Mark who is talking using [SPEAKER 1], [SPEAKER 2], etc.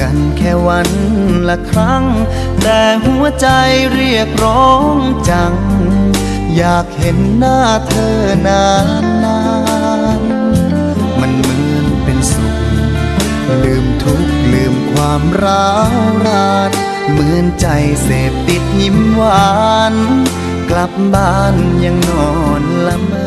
[SPEAKER 1] กันแค่วันละครั้ง แต่หัวใจเรียกร้องจัง อยากเห็นหน้าเธอนานนานๆมันเหมือนเป็นสุข ลืมทุกข์ลืมความร้าวรานเหมือนใจเสพติดยิ้มหวาน กลับบ้านยังนอนละเมอ